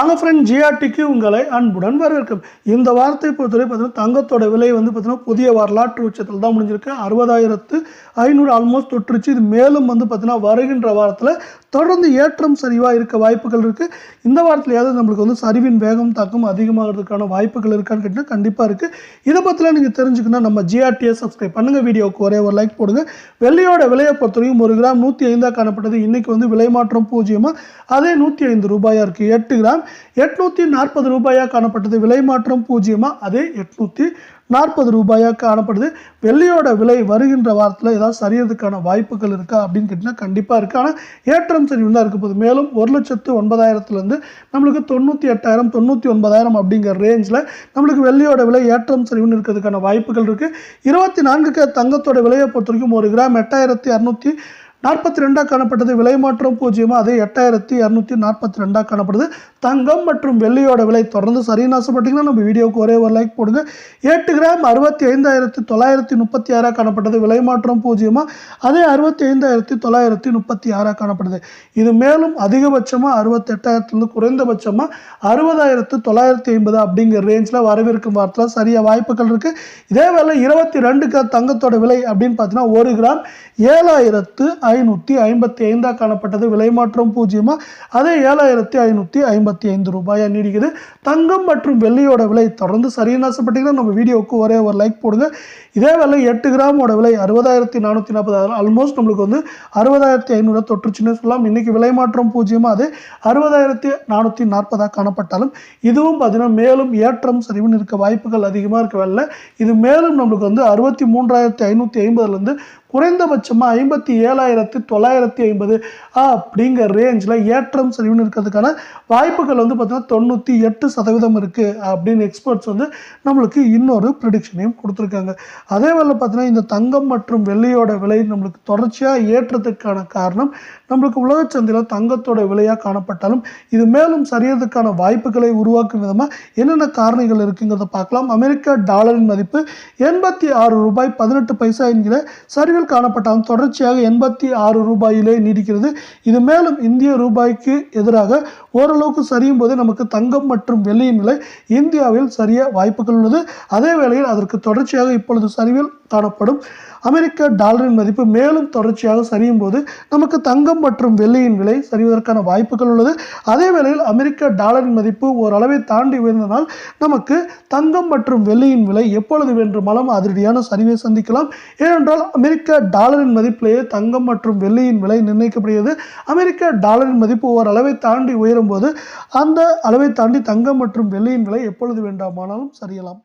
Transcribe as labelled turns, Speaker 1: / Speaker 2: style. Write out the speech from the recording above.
Speaker 1: வாங்க ஃப்ரெண்ட் ஜிஆர்டிக்கு உங்களை அன்புடன் வரவேற்கும் இந்த வாரத்தை பொறுத்தவரை பார்த்தீங்கன்னா தங்கத்தோட விலை வந்து பார்த்தீங்கன்னா புதிய வரலாற்று உச்சத்தில் தான் முடிஞ்சிருக்கு. அறுபதாயிரத்து ஐநூறு ஆல்மோஸ்ட் தொற்றுச்சு. இது மேலும் வந்து பார்த்தீங்கன்னா வருகின்ற வாரத்தில் தொடர்ந்து ஏற்றம் சரிவாக இருக்க வாய்ப்புகள் இருக்குது இந்த வாரத்திலையாவது நம்மளுக்கு வந்து சரிவின் வேகம் தாக்கம் அதிகமாகிறதுக்கான வாய்ப்புகள் இருக்கான்னு கேட்டிங்கன்னா கண்டிப்பாக இருக்குது இதை பற்றிலாம் நீங்கள் தெரிஞ்சுக்கணும் நம்ம ஜிஆர்டியை சப்ஸ்கிரைப் பண்ணுங்கள் வீடியோவுக்கு ஒரே ஒரு லைக் போடுங்க. வெள்ளையோட விலையை பொறுத்தவரைக்கும் ஒரு கிராம் நூற்றி ஐந்தாக காணப்பட்டது. இன்றைக்கி வந்து விலை மாற்றம் பூஜ்ஜியமாக அதே நூற்றி ஐந்து ரூபாயாக இருக்குது எட்டு கிராம் எட்நூற்றி நாற்பது ரூபாயாக காணப்பட்டது. விலை மாற்றம் பூஜ்ஜியமாக அதே எட்நூற்றி நாற்பது ரூபாயாக காணப்படுது. வெள்ளியோட விலை வருகின்ற வாரத்தில் ஏதாவது சரியறதுக்கான வாய்ப்புகள் இருக்கா அப்படின்னு கேட்டிங்கன்னா கண்டிப்பாக இருக்குது ஆனால் ஏற்றம் சரிவு தான் இருக்க போகுது. மேலும் ஒரு லட்சத்து ஒன்பதாயிரத்துலேருந்து நம்மளுக்கு தொண்ணூற்றி எட்டாயிரம் தொண்ணூற்றி ஒன்பதாயிரம் அப்படிங்கிற ரேஞ்சில் நம்மளுக்கு வெள்ளியோட விலை ஏற்றம் சரிவுன்னு இருக்கிறதுக்கான வாய்ப்புகள் இருக்குது இருபத்தி நான்குக்கு தங்கத்தோட விலையை பொறுத்த வரைக்கும் ஒரு கிராம் எட்டாயிரத்தி அறுநூற்றி நாற்பத்தி ரெண்டாக காணப்பட்டது. விலை மாற்றம் பூஜ்ஜியமாக அதே எட்டாயிரத்தி இரநூத்தி நாற்பத்தி ரெண்டாக காணப்படுது. தங்கம் மற்றும் வெள்ளியோட விலை தொடர்ந்து சரின்னு ஆசைப்பட்டீங்கன்னா நம்ம வீடியோவுக்கு ஒரே ஒரு லைக் போடுங்க. எட்டு கிராம் அறுபத்தி ஐந்தாயிரத்தி தொள்ளாயிரத்தி முப்பத்தி ஆறாக காணப்பட்டது. விலை மாற்றம் பூஜ்ஜியமாக அதே அறுபத்தி ஐந்தாயிரத்தி தொள்ளாயிரத்தி முப்பத்தி ஆறாக காணப்படுது. இது மேலும் அதிகபட்சமாக அறுபத்தெட்டாயிரத்துலேருந்து குறைந்தபட்சமாக அறுபதாயிரத்து தொள்ளாயிரத்தி ஐம்பது அப்படிங்கிற ரேஞ்சில் வரவிருக்கும் வாரத்தில் சரியாக வாய்ப்புகள் இருக்குது இதே வேலை இருபத்தி ரெண்டு கிராம் தங்கத்தோட விலை அப்படின்னு பார்த்தீங்கன்னா ஒரு கிராம் ஏழாயிரத்து ஐநூற்றி ஐம்பத்தி ஐந்தாக காணப்பட்டது. விலை மாற்றம் பூஜ்ஜியமாக அதே ஏழாயிரத்தி ஐநூற்றி ஐம்பத்தி ஐந்து ரூபாயாக நீடிக்குது. தங்கம் மற்றும் வெள்ளியோட விலை தொடர்ந்து சரியான ஆசைப்பட்டீங்கன்னா நம்ம வீடியோவுக்கு ஒரே ஒரு லைக் போடுங்க. இதே வேலை எட்டு கிராமோட விலை அறுபதாயிரத்தி நானூற்றி நாற்பதாயிரம் ஆல்மோஸ்ட் நம்மளுக்கு வந்து அறுபதாயிரத்தி ஐநூறு தொற்றுச்சுன்னு சொல்லலாம். இன்றைக்கி விலை மாற்றம் பூஜ்ஜியமாக அது அறுபதாயிரத்தி நானூற்றி நாற்பதாக காணப்பட்டாலும் இதுவும் பார்த்தீங்கன்னா மேலும் ஏற்றம் சரிவுன்னு இருக்க வாய்ப்புகள் அதிகமாக இருக்க வேலை இது மேலும் நம்மளுக்கு வந்து அறுபத்தி மூன்றாயிரத்தி ஐநூற்றி ஐம்பதுலேருந்து குறைந்தபட்சமாக ஐம்பத்தி ஏழாயிரத்து தொள்ளாயிரத்தி ஐம்பது அப்படிங்கிற ரேஞ்சில் ஏற்றம் சரிவுன்னு இருக்கிறதுக்கான வாய்ப்புகள் வந்து பார்த்திங்கன்னா தொண்ணூற்றி எட்டு சதவீதம் இருக்குது அப்படின்னு எக்ஸ்பர்ட்ஸ் வந்து நம்மளுக்கு இன்னொரு ப்ரிடிக்ஷனையும் கொடுத்துருக்காங்க. அதே வேலை பார்த்தீங்கன்னா இந்த தங்கம் மற்றும் வெள்ளியோட விலை நம்மளுக்கு தொடர்ச்சியாக ஏற்றத்துக்கான காரணம் நம்மளுக்கு உலக சந்தையில் தங்கத்தோட விலையாக காணப்பட்டாலும் இது மேலும் சரியறதுக்கான வாய்ப்புகளை உருவாக்கும் விதமாக என்னென்ன காரணிகள் இருக்குங்கிறத பார்க்கலாம். அமெரிக்க டாலரின் மதிப்பு எண்பத்தி ஆறு ரூபாய் பதினெட்டு பைசா என்கிற சரிவில் காணப்பட்டாலும் தொடர்ச்சியாக எண்பத்தி ஆறு ரூபாயிலே நீடிக்கிறது. இது மேலும் இந்திய ரூபாய்க்கு எதிராக ஓரளவுக்கு சரியும் போது நமக்கு தங்கம் மற்றும் வெள்ளியின் நிலை இந்தியாவில் சரிய வாய்ப்புகள் உள்ளது. அதே வேளையில் அதற்கு தொடர்ச்சியாக இப்பொழுது சரிவில் காணப்படும் அமெரிக்க டாலரின் மதிப்பு மேலும் தொடர்ச்சியாக சரியும் போது நமக்கு தங்கம் மற்றும் வெள்ளியின் விலை சரிவதற்கான வாய்ப்புகள் உள்ளது. அதே வேளையில் அமெரிக்க டாலரின் மதிப்பு ஓரளவை தாண்டி உயர்ந்ததால் நமக்கு தங்கம் மற்றும் வெள்ளியின் விலை எப்பொழுது வேண்டுமானாலும் அதிரடியான சரிவை சந்திக்கலாம். ஏனென்றால் அமெரிக்க டாலரின் மதிப்பிலேயே தங்கம் மற்றும் வெள்ளியின் விலை நிர்ணயிக்கப்படுகிறது. அமெரிக்க டாலரின் மதிப்பு ஓரளவை தாண்டி உயரும் போது அந்த அளவை தாண்டி தங்கம் மற்றும் வெள்ளியின் விலை எப்பொழுது வேண்டாமானாலும் சரியலாம்.